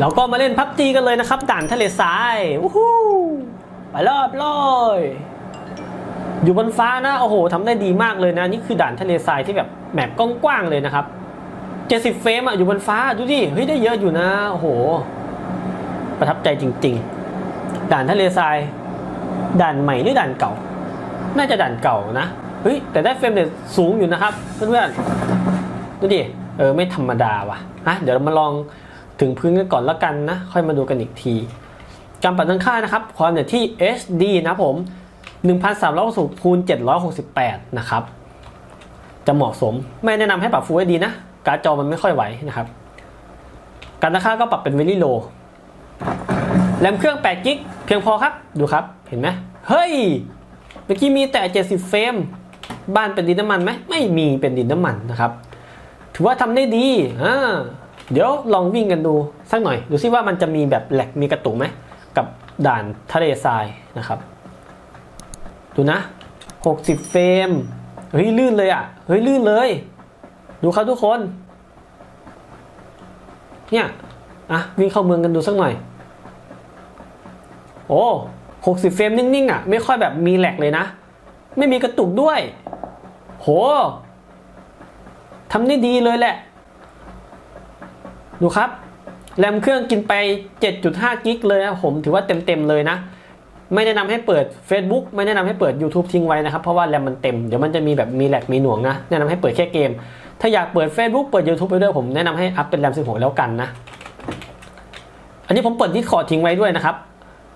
เราก็มาเล่นพับจีกันเลยนะครับ ด่านทะเลทรายวู้ฮู้ไปรอบเลยอยู่บนฟ้านะ โอ้โหทำได้ดีมากเลยนะ นี่คือด่านทะเลทรายที่แบบแมปกว้างๆเลยนะครับ70เฟรมอะอยู่บนฟ้าดูดิเฮ้ยได้เยอะอยู่นะโอ้โห ประทับใจจริง ๆ ด่านทะเลทราย ด่านใหม่หรือด่านเก่า น่าจะด่านเก่านะเฮ้ยแต่ได้เฟรมเรทสูงอยู่นะครับ เพื่อนๆดูดิเออไม่ธรรมดาว่ะอะเดี๋ยวเรามาลอง ถึงพื้นกันก่อนแล้วกันนะ ค่อยมาดูกันอีกที การปรับตั้งค่านะครับ ความเนี่ยที่ HD นะครับผม 1360คูณ768 นะครับ จะเหมาะสม ไม่แนะนำให้ปรับ Full HD นะ การ์ดจอมันไม่ค่อยไหวนะครับ การตั้งค่าก็ปรับเป็น Very Low แรมเครื่อง8กิกเพียงพอครับ ดูครับ เห็นไหมเฮ้ย เมื่อกี้มีแต่ 70 เฟรม บ้านเป็นดินน้ำมันไหม ไม่มีเป็นดินน้ำมันนะครับ ถือว่าทำได้ดีอ่า เดี๋ยวลองวิ่งกันดูสักหน่อย ดูซิว่ามันจะมีแบบแหลกมีกระตุกไหม กับด่านทะเลทรายนะครับ ดูนะ 60 เฟรมเฮ้ยลื่นเลยอะเฮ้ยลื่นเลย ดูครับทุกคน เนี่ยอะวิ่งเข้าเมืองกันดูสักหน่อย โอ้60 เฟรมนิ่งๆอะไม่ค่อยแบบมีแหลกเลยนะ ไม่มีกระตุกด้วย โหทำได้ดีเลยแหละ ดูครับแรมเครื่องกินไป 7.5 กิกเลยนะผมถือว่าเต็มๆเลยนะ ไม่แนะนำให้เปิด Facebook ไม่แนะนำให้เปิด YouTube ทิ้งไว้นะครับ เพราะว่าแรมมันเต็ม เดี๋ยวมันจะมีแบบมีแหลกมีหน่วงนะ แนะนำให้เปิดแค่เกม ถ้าอยากเปิด Facebook เปิด YouTube ไปด้วยผมแนะนำให้อัพเป็นแรม 16 แล้วกันนะ อันนี้ผมเปิดดิสคอร์ดทิ้งไว้ด้วยนะครับ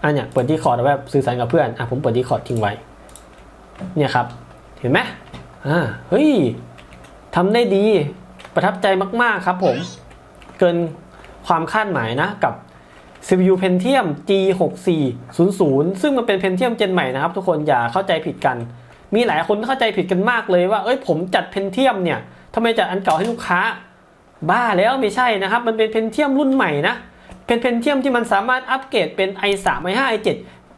อันเนี้ยเปิดดิสคอร์ดเอาไว้สื่อสารกับเพื่อนอะผมเปิดดิสคอร์ดทิ้งไว้ เนี่ยครับ เห็นไหมอ่าเฮ้ยทำได้ดีประทับใจมากๆครับผม เกินความคาดหมายนะกับ CPU Pentium G6400 ซึ่งมันเป็น Pentium เจนใหม่นะครับ ทุกคนอย่าเข้าใจผิดกัน มีหลายคนเข้าใจผิดกันมากเลยว่า เอ้ยผมจัด Pentium เนี่ยทำไมจัดอันเก่าให้ลูกค้า บ้าแล้วไม่ใช่นะครับ มันเป็น Pentium รุ่นใหม่นะ เป็น Pentium ที่มันสามารถอัปเกรดเป็น i3 i5 i7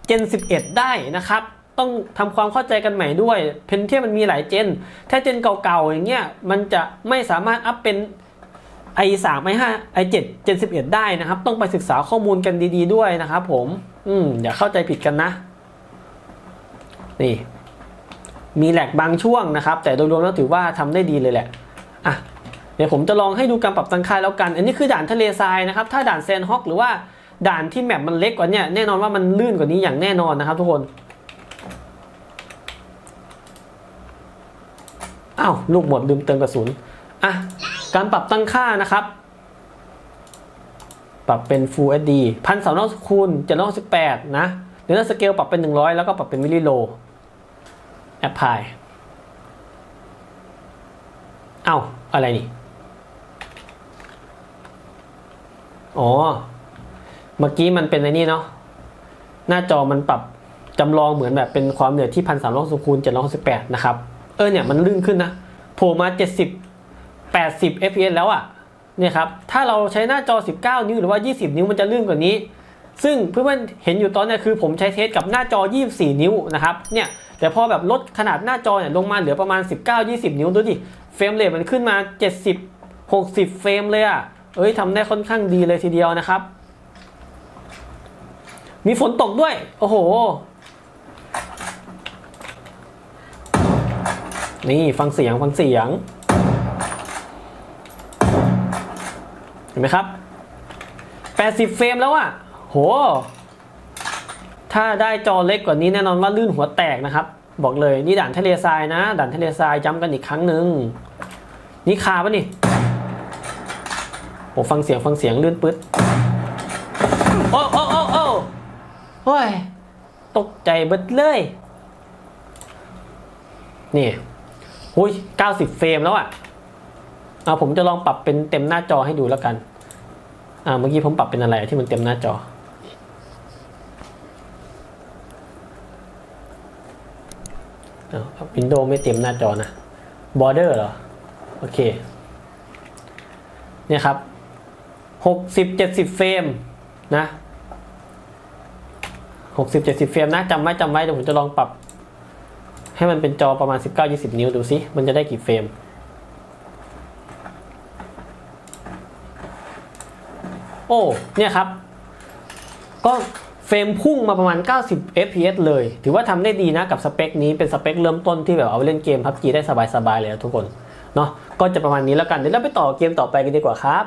Gen 11 ได้นะครับต้องทำความเข้าใจกันใหม่ด้วย Pentium มันมีหลายเจน ถ้าเจนเก่าๆอย่างเงี้ย มันจะไม่สามารถอัปเป็น i3 i5 i7 Gen 11ได้นะครับ ต้องไปศึกษาข้อมูลกันดีๆด้วยนะครับผม อืมอย่าเข้าใจผิดกันนะ นี่ มีแหลกบางช่วงนะครับ แต่โดยรวมแล้วถือว่าทำได้ดีเลยแหละอะเดี๋ยวผมจะลองให้ดูการปรับตั้งค่าแล้วกัน อันนี้คือด่านทะเลทรายนะครับ ถ้าด่านแซนฮอกหรือว่าด่านที่แมปมันเล็กกว่านี้แน่นอนว่ามันลื่นกว่านี้อย่างแน่นอนนะครับ ทุกคนอ้าวลูกหมดลืมเติมกระสุน อะการปรับตั้งค่านะครับ ปรับเป็น Full HD พันสามร้อยคูณเจ็ดร้อยสิบแปดนะเดี๋ยวสเกลปรับเป็นหนึ่งร้อยแล้วก็ปรับเป็นมิลลิโลแอปพลายเอ้าอะไรนี่ อ๋อ เมื่อกี้มันเป็นไอ้นี่เนาะหน้าจอมันปรับจำลองเหมือนแบบเป็นความเหนือที่พันสามร้อยคูณเจ็ดร้อยสิบแปดนะครับ เออเนี่ยมันลื่นขึ้นนะโผล่มาเจ็ดสิบ แปดสิบ fps แล้วอะ่ะเนี่ยครับถ้าเราใช้หน้าจอ 19 นิ้วหรือว่า 20 นิ้วมันจะลื่นกว่านี้ ซึ่งเพื่อนๆเห็นอยู่ตอนนี้คือผมใช้เทสกับหน้าจอ 24 นิ้วนะครับเนี่ยแต่พอแบบลดขนาดหน้าจอเนี่ยลงมาเหลือประมาณ 19-20 นิ้วดูดิเฟรมเรทมันขึ้นมา 70 60 เฟรมเลยอะ่ะเอ้ยทำได้ค่อนข้างดีเลยทีเดียวนะครับ มีฝนตกด้วย โอ้โห นี่ฟังเสียงฟังเสียง เห็นไหมครับ 80 เฟรมแล้วอะโห ถ้าได้จอเล็กกว่านี้แน่นอนว่าลื่นหัวแตกนะครับ บอกเลยนี่ด่านทะเลทรายนะ ด่านทะเลทรายย้ำกันอีกครั้งหนึ่งนี่คาปะนี่โอ้ฟังเสียงฟังเสียงลื่นปึ๊ดโอ้โอ้โอ้โอ้โอ้ยตกใจเบิดเลย นี่หุย90 เฟรมแล้วอะ อะผมจะลองปรับเป็นเต็มหน้าจอให้ดูแล้วกัน อ่าเมื่อกี้ผมปรับเป็นอะไรที่มันเต็มหน้าจออ้าวินโดว์ไม่เต็มหน้าจอนะบอร์เดอร์เหรอ โอเค เนี่ยครับหกสิบเจ็ดสิบเฟรมนะหกสิบเจ็ดสิบเฟรมนะจำไว้จำไว้เดี๋ยวผมจะลองปรับ ให้มันเป็นจอประมาณสิบเก้ายี่สิบนิ้วดูซิ มันจะได้กี่เฟรม โอ้เนี่ยครับ ก็เฟรมพุ่งมาประมาณ 90 fps เลย ถือว่าทำได้ดีนะกับสเปคนี้เป็นสเปคเริ่มต้นที่แบบเอาไปเล่นเกมพับจีได้สบายๆเลยนะทุกคน เนาะก็จะประมาณนี้แล้วกัน เดี๋ยวเราไปต่อเกมต่อไปกันดีกว่าครับ